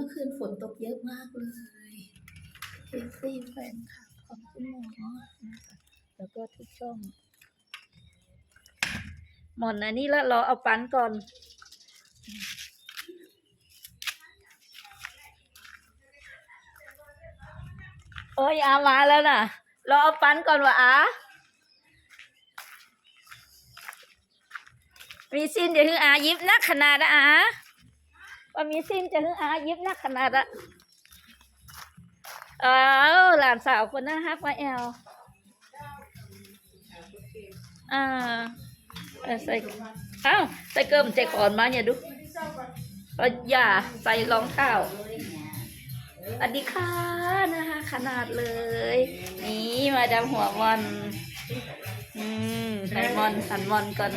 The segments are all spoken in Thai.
มื่อคืนฝนตกเยอะมากเลยเอฟซีแฟนคลับขอบคุณหมอนะคะแล้วก็ทุกช่อง หมอนอันนี้แล้วรอเอาปั้นก่อนโอ้ยอามาแล้วน่ะ รอเอาปั้นก่อนวะอามีสิ้นจะถึงอายิบนักขนาดอะอา ว่ามีสิ้นจะถึงอายิบนักขนาดอะเออหลานสาวคนน่าฮักมาแอลอ่าใส่เอ้าใส่เกิมใจก่อนมาอย่าดูออย่าใส่รองเท้าสวัสดีค่ะนะคะขนาดเลย นี่มาดามหัวมอน อืมไห้มอนหันมอนก่อน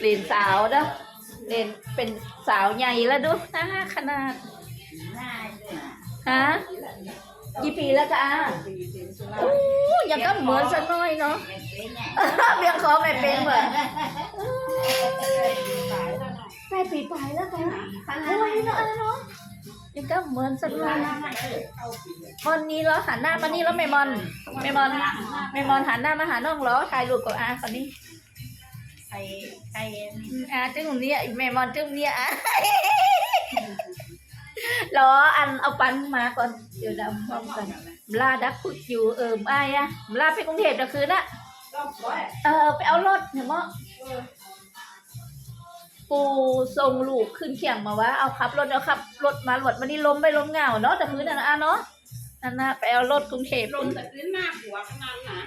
เรียนสาวเด้อ เรียนเป็นสาวใหญ่แล้วดูนะคะขนาดฮะกี่ปีแล้วคะอาโอ้ยังก็เหมือนสักหน้อยเนาะเบียงคอไม่เป็นเหรอใช่ปีปลายแล้วค่ะโอ้ยเนาะเนาะยังก็เหมือนสักหน้อยมอนนี้เหรอหันหน้ามานี่แล้วไม่มอนไม่มอนไม่มอนหันหน้ามาหาน้องเหรอถ่ายรูปกับอาคนนี้ ใครใครอืมอาจึงเนี้ยแม่มอนจึงเนี้ยอะรออันเอาปันมาก่อนเดี๋ยวดำพร้อมกันลาดักคุดอยู่เอิมอ้ายอะลาไปกรุงเทพจะคืนอะก็บ่อยเออไปเอารถเห็นมั้ปูส่งลูกขึ้นเขียงมาว่าเอาขับรถเอาขับรถมารถมันนี่ล้มไปล้มเหงาเนาะแต่พื้นน่ะนะอะเนาะนั่นนะไปเอารถกรุงเทพลงแต่ขึ้นหน้าหัวขนาดน่ะ